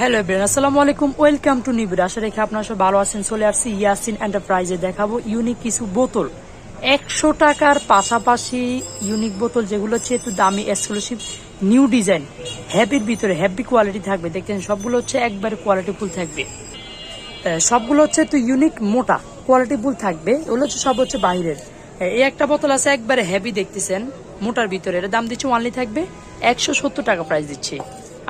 Hello everyone আসসালামু আলাইকুম welcome to নিবিড় আশা রেখে আপনারা সব ভালো আছেন। চলে আসছি ইয়াসিন এন্টারপ্রাইজে দেখাবো ইউনিক কিছু বোতল। একশো টাকার পাশাপাশি ইউনিক বোতল যেগুলো হচ্ছে একটু দামি এক্সক্লুসিভ নিউ ডিজাইন হ্যাপির ভিতরে হ্যাপি কোয়ালিটি থাকবে। দেখতেন সবগুলো হচ্ছে একবারে কোয়ালিটি ফুল থাকবে। সবগুলো হচ্ছে একটু ইউনিক মোটা কোয়ালিটি ফুল থাকবে। ওগুলো হচ্ছে সব হচ্ছে বাইরের। এই একটা বোতল আছে একবারে হেভি দেখতেছেন, মোটার ভিতরে। এর দাম দিচ্ছে ওয়ানলি থাকবে একশো সত্তর টাকা প্রাইস দিচ্ছি।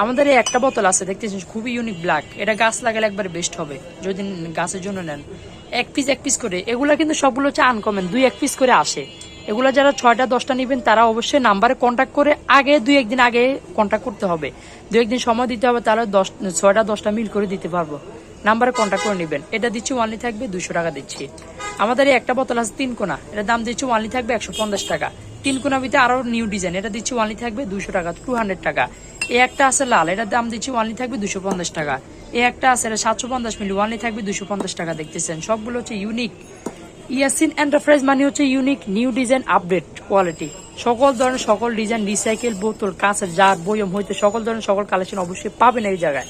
আমাদের এই একটা বোতল আছে, দেখতেছেন, খুবই ইউনিক ব্ল্যাক এটা গাছ লাগালে একবারে বেস্ট হবে, যদি গাছের জন্য নেন। এক পিস এক পিস করে। এগুলা কিন্তু সবগুলো হচ্ছে আনকমন দুই, এক পিস করে আসে। এগুলো যারা ছয়টা, দশটা নেবেন, তারা অবশ্যই নাম্বারে কন্ট্যাক্ট করে আগে, দুই, একদিন আগে কন্ট্যাক্ট করতে হবে। দু একদিন সময় দিতে হবে, তাহলে দশ, ছয়টা, দশটা মিল করে দিতে পারব। নাম্বারে কন্ট্যাক্ট করে নেবেন। এটা দিচ্ছি ওয়ানলি থাকবে দুশো টাকা দিচ্ছি। আমাদের এই একটা বোতল আছে তিন কোনা। এটা দাম দিচ্ছি ওয়ানলি থাকবে একশো পঞ্চাশ টাকা। তিন কোনা ভিতরে আরও নিউ ডিজাইন এটা দিচ্ছি ওয়ানলি থাকবে দুশো টাকা টু হান্ড্রেড টাকা। এই একটা আছে লাল, এটার দাম দিচ্ছি ওয়ানলি থাকবে দুশো পঞ্চাশ টাকা। এই একটা আছে, এটা সাতশো পঞ্চাশ মিলি ওয়ানলি থাকবে দুশো পঞ্চাশ টাকা, দেখতেছেন। সবগুলো হচ্ছে ইউনিক ইয়াসিন এন্টারপ্রাইজ মানে হচ্ছে unique new design update quality সকল ধরনের, সকল ডিজাইন রিসাইকেল বোতল, কাঁচের জার, বয়ম হইতে সকল ধরনের, সকল কালেকশন অবশ্যই পাবেন এই জায়গায়।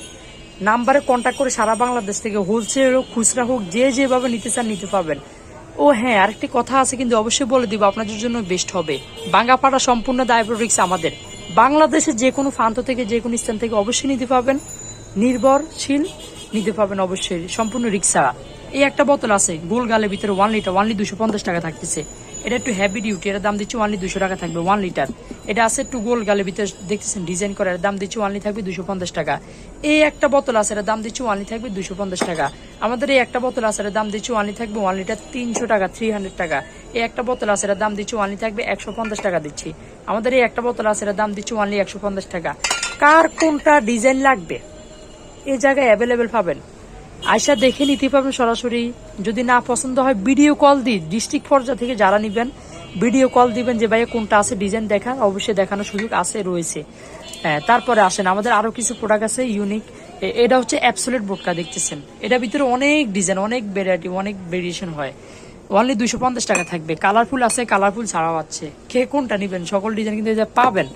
নাম্বারে কন্ট্যাক্ট করে সারা বাংলাদেশ থেকে হোলসেল হোক, খুচরা হোক, যে যেভাবে নিতে চান নিতে পাবেন ও হ্যাঁ আরেকটি কথা আছে কিন্তু অবশ্যই বলে দিব, আপনাদের জন্য বেস্ট হবে। বাঙ্গাপাড়া সম্পূর্ণ দায়বরিক্স আমাদের। বাংলাদেশের যে কোনো প্রান্ত থেকে, যে কোনো স্থান থেকে অবশ্যই নিতে পাবেন নির্ভরশীল নিতে পাবেন অবশ্যই, সম্পূর্ণ রিক্সা এই একটা বোতল আছে, গোল গালের ভিতরে ওয়ান লিটার ওয়ানলি দুশো পঞ্চাশ টাকা থাকতেছে। এটা একটু হেভি ডিউটি এর দাম দিচ্ছে ওয়ানলি দুশো টাকা থাকবে ওয়ান লিটার এটা আছে একটু গোল গালের ভিতরে, দেখতেছেন ডিজাইন করার দাম দিচ্ছে ওয়ানলি থাকবে দুশো পঞ্চাশ টাকা। এই একটা বোতল আছে এর দাম দিচ্ছে ওয়ানলি থাকবে দুশো পঞ্চাশ টাকা। আমাদের এই একটা বোতল আছে এর দাম দিচ্ছে ওয়ানলি থাকবে ওয়ান লিটার তিনশো টাকা থ্রি হান্ড্রেড টাকা। এই একটা বোতল আছে এর দাম দিচ্ছে ওয়ানলি থাকবে একশো পঞ্চাশ টাকা দিচ্ছি। আমাদের এই একটা বোতল আছে এর দাম দিচ্ছে ওয়ানলি একশো পঞ্চাশ টাকা। কার কোনটা ডিজাইন লাগবে? এই জায়গায় অ্যাভেলেবেল পাবেন। আয়সা দেখে নিতে পারবেন সরাসরি। যদি না পছন্দ হয় ভিডিও কল দিই ডিস্ট্রিক্ট পর্যায়ে থেকে যারা নিবেন ভিডিও কল দিবেন যে, ভাইয়া, কোনটা আছে? ডিজাইন দেখা অবশ্যই দেখানোর সুযোগ আছে, রয়েছে। তারপরে আসেন, আমাদের আরও কিছু প্রোডাক্ট আছে ইউনিক এটা হচ্ছে অ্যাপসোলেট বোটকা দেখতেছেন। এটার ভিতরে অনেক ডিজাইন অনেক ভ্যারাইটি অনেক ভেরিয়েশন হয়। অনলি দুইশো পঞ্চাশ টাকা থাকবে। কালারফুল আছে কালারফুল ছাড়াও আছে। কে কোনটা নিবেন? সকল ডিজাইন কিন্তু এটা পাবেন।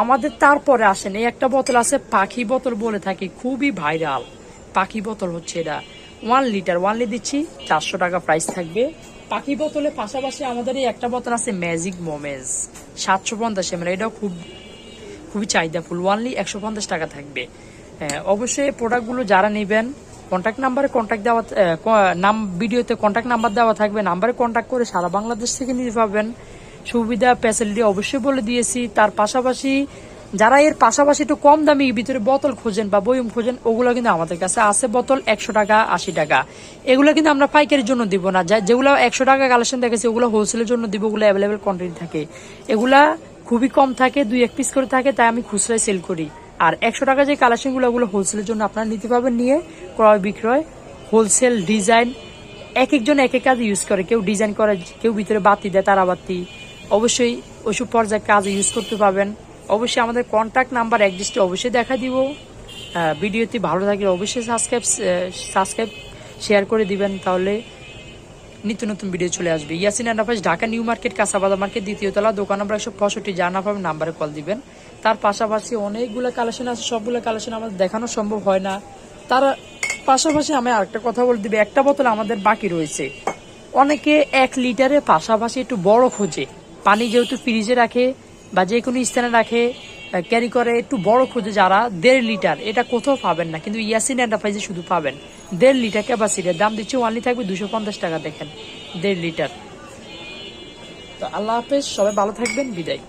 আমাদের তারপরে আসেন, এই একটা বোতল আছে, পাখি বোতল বলে থাকি, খুবই ভাইরাল পাখি বোতল হচ্ছে এটা। ওয়ান লিটার ওয়ান লি দিচ্ছি চারশো টাকা প্রাইস থাকবে। পাখি বোতলের পাশাপাশি আমাদের এই একটা বোতল আছে ম্যাজিক মোমেজ সাতশো পঞ্চাশ এমএল এটাও খুব খুবই চাহিদা ফুল ওয়ানলি একশো পঞ্চাশ টাকা থাকবে। হ্যাঁ, অবশ্যই প্রোডাক্টগুলো যারা নেবেন কন্ট্যাক্ট নাম্বারে কন্ট্যাক্ট দেওয়া নাম ভিডিওতে কন্ট্যাক্ট নাম্বার দেওয়া থাকবে। নাম্বারে কন্ট্যাক্ট করে সারা বাংলাদেশ থেকে নিতে পাবেন সুবিধা ফ্যাসিলিটি অবশ্যই বলে দিয়েছি। তার পাশাপাশি যারা এর পাশাপাশি একটু কম দামি ভিতরে বোতল খোঁজেন বা বয়ম খোঁজেন, ওগুলো কিন্তু আমাদের কাছে আছে। বোতল একশো টাকা, আশি টাকা। এগুলো কিন্তু আমরা পাইকারির জন্য দিব না। যা- যেগুলো একশো টাকা কালেকশন দেখেছি, ওগুলো হোলসেলের জন্য দিব, ওগুলো অ্যাভেলেবেল কোয়ান্টিটি থাকে। এগুলা খুবই কম থাকে, দুই এক পিস করে থাকে, তাই আমি খুচরায় সেল করি। আর একশো টাকা যে কালেকশনগুলো ওগুলো হোলসেলের জন্য আপনারা নিতে পারবেন, নিয়ে ক্রয় বিক্রয় হোলসেল ডিজাইন এক একজন এক এক কাজ ইউজ করে। কেউ ডিজাইন করে, কেউ ভিতরে বাতি দেয়, তারাবাতি। অবশ্যই ওইসব পর্যায়ে কাজ ইউজ করতে পারবেন। অবশ্যই আমাদের কন্ট্যাক্ট নাম্বার একজিস্টে অবশ্যই দেখা দিব। ভিডিওটি ভালো থাকলে অবশ্যই সাবস্ক্রাইব সাবস্ক্রাইব শেয়ার করে দিবেন, তাহলে নিত্য নতুন ভিডিও চলে আসবে। Yasin enterprise Dhaka new market, কাঁচাবাজার market, দ্বিতীয় তলা, দোকান নম্বর একশো পঁয়ষট্টি জানা পাবেন নাম্বারে কল দিবেন। তার পাশাপাশি অনেকগুলো কালেকশন আছে, সবগুলো কালেকশন আমাদের দেখানো সম্ভব হয় না। তার পাশাপাশি আমি আরেকটা কথা বলে দিবে, একটা বোতল আমাদের বাকি রয়েছে। অনেকে এক লিটারের পাশাপাশি একটু বড় খোঁজে। পানি যেহেতু ফ্রিজে রাখে বা যে কোনো স্থানে রাখে ক্যারি করে একটু বড় খোঁজে যারা, দেড় লিটার, এটা কোথাও পাবেন না। কিন্তু ইয়াসিন এন্টারপ্রাইজে শুধু পাবেন। দেড় লিটার ক্যাপাসিটির দাম দিচ্ছে ওয়ানলি থাকবে দুশো পঞ্চাশ টাকা, দেখেন, দেড় লিটার। তো আল্লাহ হাফেজ, সবাই ভালো থাকবেন, বিদায়।